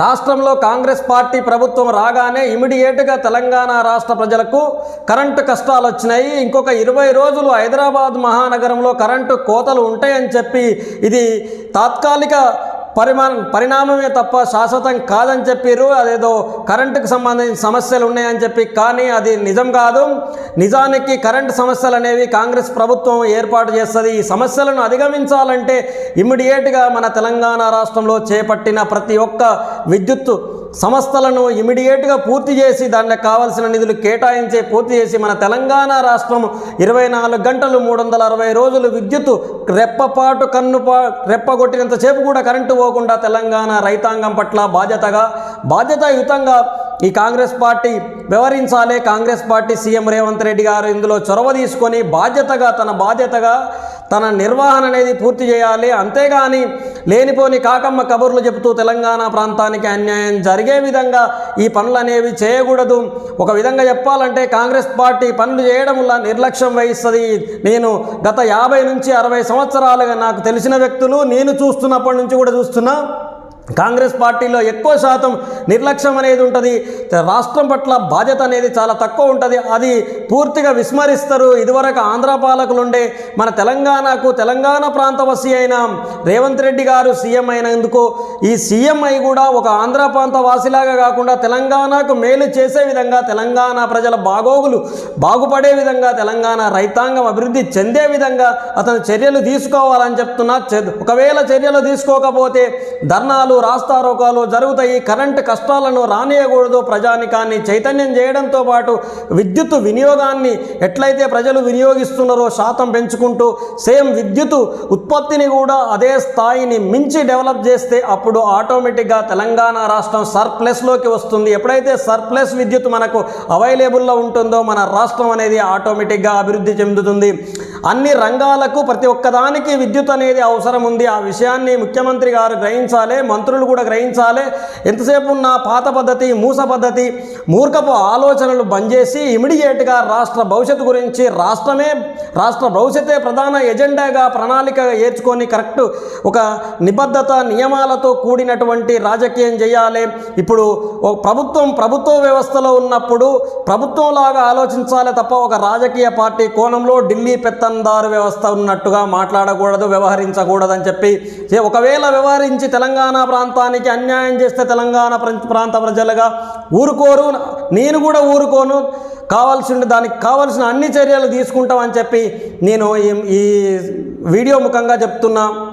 రాష్ట్రంలో కాంగ్రెస్ పార్టీ ప్రభుత్వం రాగానే ఇమిడియేట్గా తెలంగాణ రాష్ట్ర ప్రజలకు కరెంటు కష్టాలు వచ్చినాయి. ఇంకొక ఇరవై రోజులు హైదరాబాద్ మహానగరంలో కరెంటు కోతలు ఉంటాయని చెప్పి ఇది తాత్కాలిక పరిమాణం పరిణామమే తప్ప శాశ్వతం కాదని చెప్పారు అదేదో కరెంటుకు సంబంధించిన సమస్యలు ఉన్నాయని చెప్పి కానీ అది నిజం కాదు. నిజానికి కరెంటు సమస్యలు అనేవి కాంగ్రెస్ ప్రభుత్వం ఏర్పాటు చేస్తుంది. ఈ సమస్యలను అధిగమించాలంటే ఇమ్మీడియట్గా మన తెలంగాణ రాష్ట్రంలో చేపట్టిన ప్రతి ఒక్క విద్యుత్ సంస్థలను ఇమీడియట్గా పూర్తి చేసి దానికి కావాల్సిన నిధులు కేటాయించే పూర్తి చేసి మన తెలంగాణ రాష్ట్రం ఇరవై నాలుగు గంటలు మూడు వందల అరవై రోజులు విద్యుత్ రెప్పపాటు కన్నుపా రెప్పగొట్టినంతసేపు కూడా కరెంటు పోకుండా తెలంగాణ రైతాంగం పట్ల బాధ్యతగా బాధ్యతాయుతంగా ఈ కాంగ్రెస్ పార్టీ వ్యవహరించాలి. కాంగ్రెస్ పార్టీ సీఎం రేవంత్ రెడ్డి గారు ఇందులో చొరవ తీసుకొని బాధ్యతగా తన బాధ్యతగా తన నిర్వహణ అనేది పూర్తి చేయాలి. అంతేగాని లేనిపోని కాకమ్మ కబుర్లు చెబుతూ తెలంగాణ ప్రాంతానికి అన్యాయం జరిగే విధంగా ఈ పనులు అనేవి చేయకూడదు. ఒక విధంగా చెప్పాలంటే కాంగ్రెస్ పార్టీ పనులు చేయడం వల్ల నిర్లక్ష్యం వహిస్తుంది. నేను గత యాభై నుంచి అరవై సంవత్సరాలుగా నాకు తెలిసిన వ్యక్తులు నేను చూస్తున్నప్పటి నుంచి కూడా చూస్తున్నా కాంగ్రెస్ పార్టీలో ఎక్కువ శాతం నిర్లక్ష్యం అనేది ఉంటుంది. రాష్ట్రం పట్ల బాధ్యత అనేది చాలా తక్కువ ఉంటుంది. అది పూర్తిగా విస్మరిస్తారు. ఇదివరకు ఆంధ్ర పాలకులు ఉండే మన తెలంగాణకు తెలంగాణ ప్రాంతవాసి అయిన రేవంత్ రెడ్డి గారు సీఎం అయినందుకు ఈ సీఎం అయి కూడా ఒక ఆంధ్ర ప్రాంత వాసిలాగా కాకుండా తెలంగాణకు మేలు చేసే విధంగా తెలంగాణ ప్రజల బాగోగులు బాగుపడే విధంగా తెలంగాణ రైతాంగం అభివృద్ధి చెందే విధంగా అతను చర్యలు తీసుకోవాలని చెప్తున్నా. ఒకవేళ చర్యలు తీసుకోకపోతే ధర్నాలు రాస్తారోకాలు జరుగుతాయి కరెంటు కష్టాలను రానియకూడదు ప్రజానికాన్ని చైతన్యం చేయడంతో పాటు విద్యుత్ వినియోగాన్ని ఎట్లయితే ప్రజలు వినియోగిస్తున్నారో శాతం పెంచుకుంటూ సేమ్ విద్యుత్ ఉత్పత్తిని కూడా అదే స్థాయిని మించి డెవలప్ చేస్తే అప్పుడు ఆటోమేటిక్గా తెలంగాణ రాష్ట్రం సర్ప్లస్లోకి వస్తుంది. ఎప్పుడైతే సర్ప్లస్ విద్యుత్ మనకు అవైలబుల్లో ఉంటుందో మన రాష్ట్రం అనేది ఆటోమేటిక్గా అభివృద్ధి చెందుతుంది. అన్ని రంగాలకు ప్రతి ఒక్కదానికి విద్యుత్ అనేది అవసరం ఉంది. ఆ విషయాన్ని ముఖ్యమంత్రి గారు గ్రహించాలి మంత్రులు కూడా గ్రహించాలి. ఎంతసేపు ఉన్న పాత పద్ధతి మూస పద్ధతి మూర్ఖపు ఆలోచనలు బంద్ చేసి ఇమిడియేట్గా రాష్ట్ర భవిష్యత్తు గురించి రాష్ట్రమే రాష్ట్ర భవిష్యత్తే ప్రధాన ఎజెండాగా ప్రణాళిక ఏర్చుకొని కరెక్ట్ ఒక నిబద్ధత నియమాలతో కూడినటువంటి రాజకీయం చేయాలి. ఇప్పుడు ప్రభుత్వం ప్రభుత్వ వ్యవస్థలో ఉన్నప్పుడు ప్రభుత్వంలాగా ఆలోచించాలి తప్ప ఒక రాజకీయ పార్టీ కోణంలో ఢిల్లీ పెత్తందారు వ్యవస్థ ఉన్నట్టుగా మాట్లాడకూడదు వ్యవహరించకూడదు అని చెప్పి ఒకవేళ వ్యవహరించి తెలంగాణ ప్రాంతానికి అన్యాయం చేస్తే తెలంగాణ ప్ర- ప్రాంత ప్రజలుగా ఊరుకోరు. నేను కూడా ఊరుకోను. కావాల్సిన దానికి కావాల్సిన అన్ని చర్యలు తీసుకుంటామని చెప్పి నేను ఈ వీడియో ముఖంగా చెప్తున్నా.